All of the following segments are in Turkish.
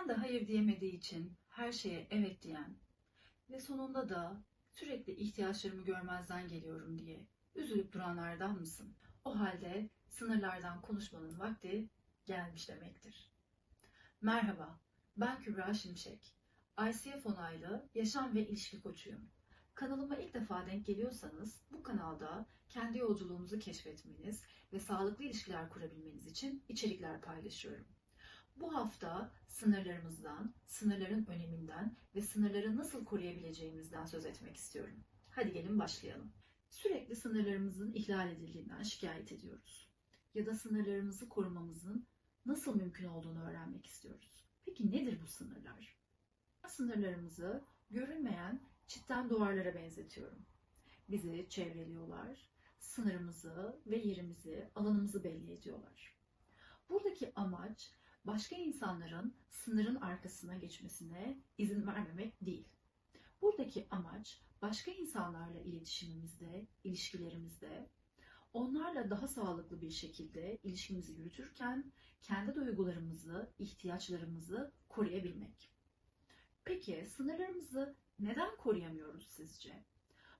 Neden de hayır diyemediği için her şeye evet diyen ve sonunda da sürekli ihtiyaçlarımı görmezden geliyorum diye üzülüp duranlardan mısın? O halde sınırlardan konuşmanın vakti gelmiş demektir. Merhaba, ben Kübra Şimşek. ICF onaylı yaşam ve ilişki koçuyum. Kanalıma ilk defa denk geliyorsanız bu kanalda kendi yolculuğunuzu keşfetmeniz ve sağlıklı ilişkiler kurabilmeniz için içerikler paylaşıyorum. Bu hafta sınırlarımızdan, sınırların öneminden ve sınırları nasıl koruyabileceğimizden söz etmek istiyorum. Hadi gelin başlayalım. Sürekli sınırlarımızın ihlal edildiğinden şikayet ediyoruz. Ya da sınırlarımızı korumamızın nasıl mümkün olduğunu öğrenmek istiyoruz. Peki nedir bu sınırlar? Sınırlarımızı görünmeyen çitten duvarlara benzetiyorum. Bizi çevreliyorlar, sınırımızı ve yerimizi, alanımızı belli ediyorlar. Buradaki amaç başka insanların sınırın arkasına geçmesine izin vermemek değil. Buradaki amaç başka insanlarla iletişimimizde, ilişkilerimizde onlarla daha sağlıklı bir şekilde ilişkimizi yürütürken kendi duygularımızı, ihtiyaçlarımızı koruyabilmek. Peki sınırlarımızı neden koruyamıyoruz sizce?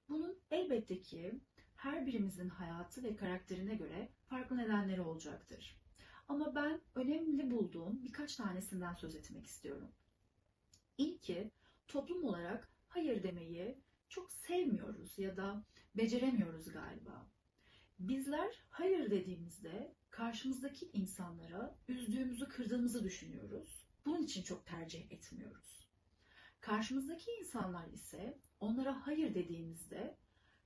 Bunun elbette ki her birimizin hayatı ve karakterine göre farklı nedenleri olacaktır. Ama ben önemli bulduğum birkaç tanesinden söz etmek istiyorum. İlki toplum olarak hayır demeyi çok sevmiyoruz ya da beceremiyoruz galiba. Bizler hayır dediğimizde karşımızdaki insanlara üzdüğümüzü, kırdığımızı düşünüyoruz. Bunun için çok tercih etmiyoruz. Karşımızdaki insanlar ise onlara hayır dediğimizde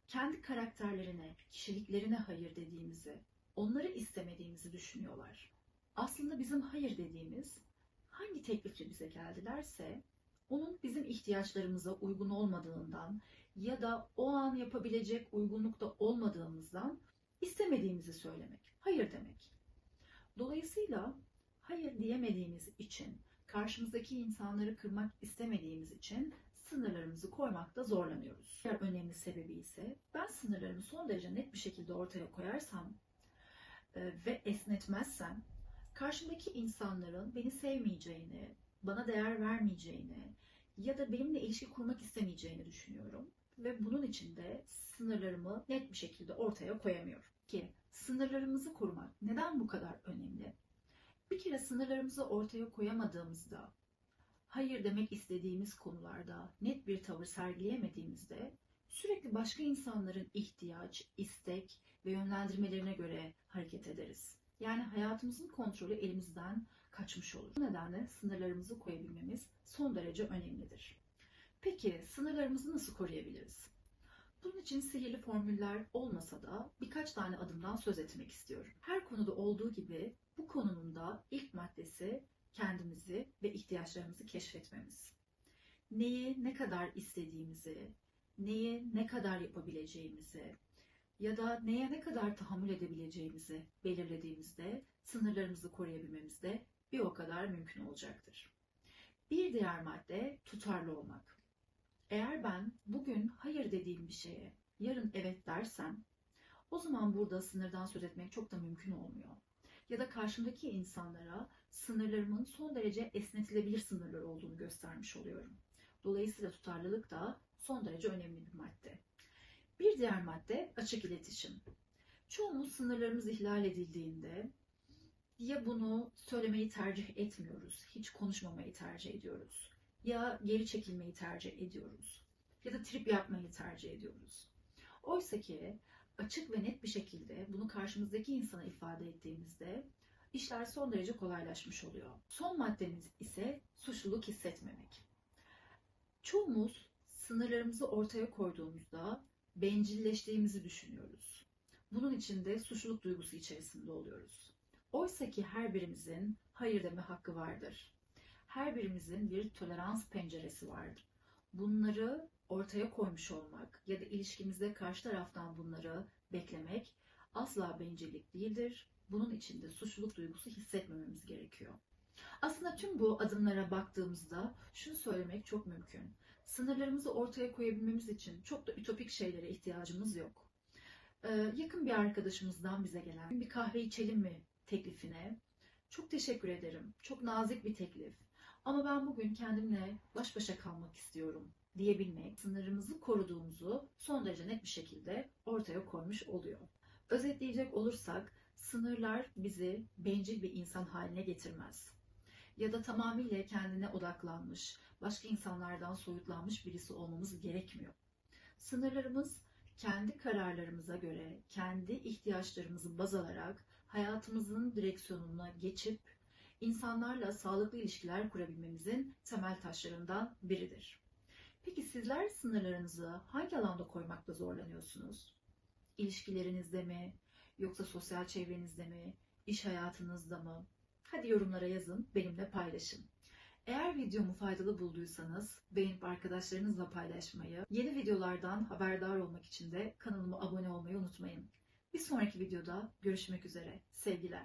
kendi karakterlerine, kişiliklerine hayır dediğimizi, onları istemediğimizi düşünüyorlar. Aslında bizim hayır dediğimiz hangi teklifle bize geldilerse onun bizim ihtiyaçlarımıza uygun olmadığından ya da o an yapabilecek uygunlukta olmadığımızdan istemediğimizi söylemek, hayır demek. Dolayısıyla hayır diyemediğimiz için, karşımızdaki insanları kırmak istemediğimiz için sınırlarımızı koymakta zorlanıyoruz. Diğer önemli sebebi ise ben sınırlarımı son derece net bir şekilde ortaya koyarsam ve esnetmezsem karşımdaki insanların beni sevmeyeceğini, bana değer vermeyeceğini ya da benimle ilişki kurmak istemeyeceğini düşünüyorum ve bunun için de sınırlarımı net bir şekilde ortaya koyamıyorum. Ki sınırlarımızı korumak neden bu kadar önemli? Bir kere sınırlarımızı ortaya koyamadığımızda, hayır demek istediğimiz konularda net bir tavır sergileyemediğimizde sürekli başka insanların ihtiyaç, istek ve yönlendirmelerine göre hareket ederiz. Yani hayatımızın kontrolü elimizden kaçmış olur. Bu nedenle sınırlarımızı koyabilmemiz son derece önemlidir. Peki sınırlarımızı nasıl koruyabiliriz? Bunun için sihirli formüller olmasa da birkaç tane adımdan söz etmek istiyorum. Her konuda olduğu gibi bu konunun da ilk maddesi kendimizi ve ihtiyaçlarımızı keşfetmemiz. Neyi ne kadar istediğimizi, neyi ne kadar yapabileceğimizi ya da neye ne kadar tahammül edebileceğimizi belirlediğimizde sınırlarımızı koruyabilmemiz de bir o kadar mümkün olacaktır. Bir diğer madde tutarlı olmak. Eğer ben bugün hayır dediğim bir şeye yarın evet dersem o zaman burada sınırdan söz etmek çok da mümkün olmuyor. Ya da karşımdaki insanlara sınırlarımın son derece esnetilebilir sınırlar olduğunu göstermiş oluyorum. Dolayısıyla tutarlılık da son derece önemli bir madde. Bir diğer madde açık iletişim. Çoğumuz sınırlarımız ihlal edildiğinde ya bunu söylemeyi tercih etmiyoruz, hiç konuşmamayı tercih ediyoruz. Ya geri çekilmeyi tercih ediyoruz. Ya da trip yapmayı tercih ediyoruz. Oysa ki açık ve net bir şekilde bunu karşımızdaki insana ifade ettiğimizde işler son derece kolaylaşmış oluyor. Son maddemiz ise suçluluk hissetmemek. Çoğumuz sınırlarımızı ortaya koyduğumuzda bencilleştiğimizi düşünüyoruz. Bunun için de suçluluk duygusu içerisinde oluyoruz. Oysa ki her birimizin hayır deme hakkı vardır. Her birimizin bir tolerans penceresi vardır. Bunları ortaya koymuş olmak ya da ilişkimizde karşı taraftan bunları beklemek asla bencillik değildir. Bunun için de suçluluk duygusu hissetmememiz gerekiyor. Aslında tüm bu adımlara baktığımızda şunu söylemek çok mümkün. Sınırlarımızı ortaya koyabilmemiz için çok da ütopik şeylere ihtiyacımız yok. Ee, yakın bir arkadaşımızdan bize gelen bir kahve içelim mi teklifine çok teşekkür ederim. Çok nazik bir teklif. Ama ben bugün kendimle baş başa kalmak istiyorum diyebilmek, sınırımızı koruduğumuzu son derece net bir şekilde ortaya koymuş oluyor. Özetleyecek olursak sınırlar bizi bencil bir insan haline getirmez. Ya da tamamıyla kendine odaklanmış, başka insanlardan soyutlanmış birisi olmamız gerekmiyor. Sınırlarımız kendi kararlarımıza göre, kendi ihtiyaçlarımızı baz alarak hayatımızın direksiyonuna geçip insanlarla sağlıklı ilişkiler kurabilmemizin temel taşlarından biridir. Peki sizler sınırlarınızı hangi alanda koymakta zorlanıyorsunuz? İlişkilerinizde mi? Yoksa sosyal çevrenizde mi? İş hayatınızda mı? Hadi yorumlara yazın, benimle paylaşın. Eğer videomu faydalı bulduysanız beğenip arkadaşlarınızla paylaşmayı, yeni videolardan haberdar olmak için de kanalıma abone olmayı unutmayın. Bir sonraki videoda görüşmek üzere. Sevgiler.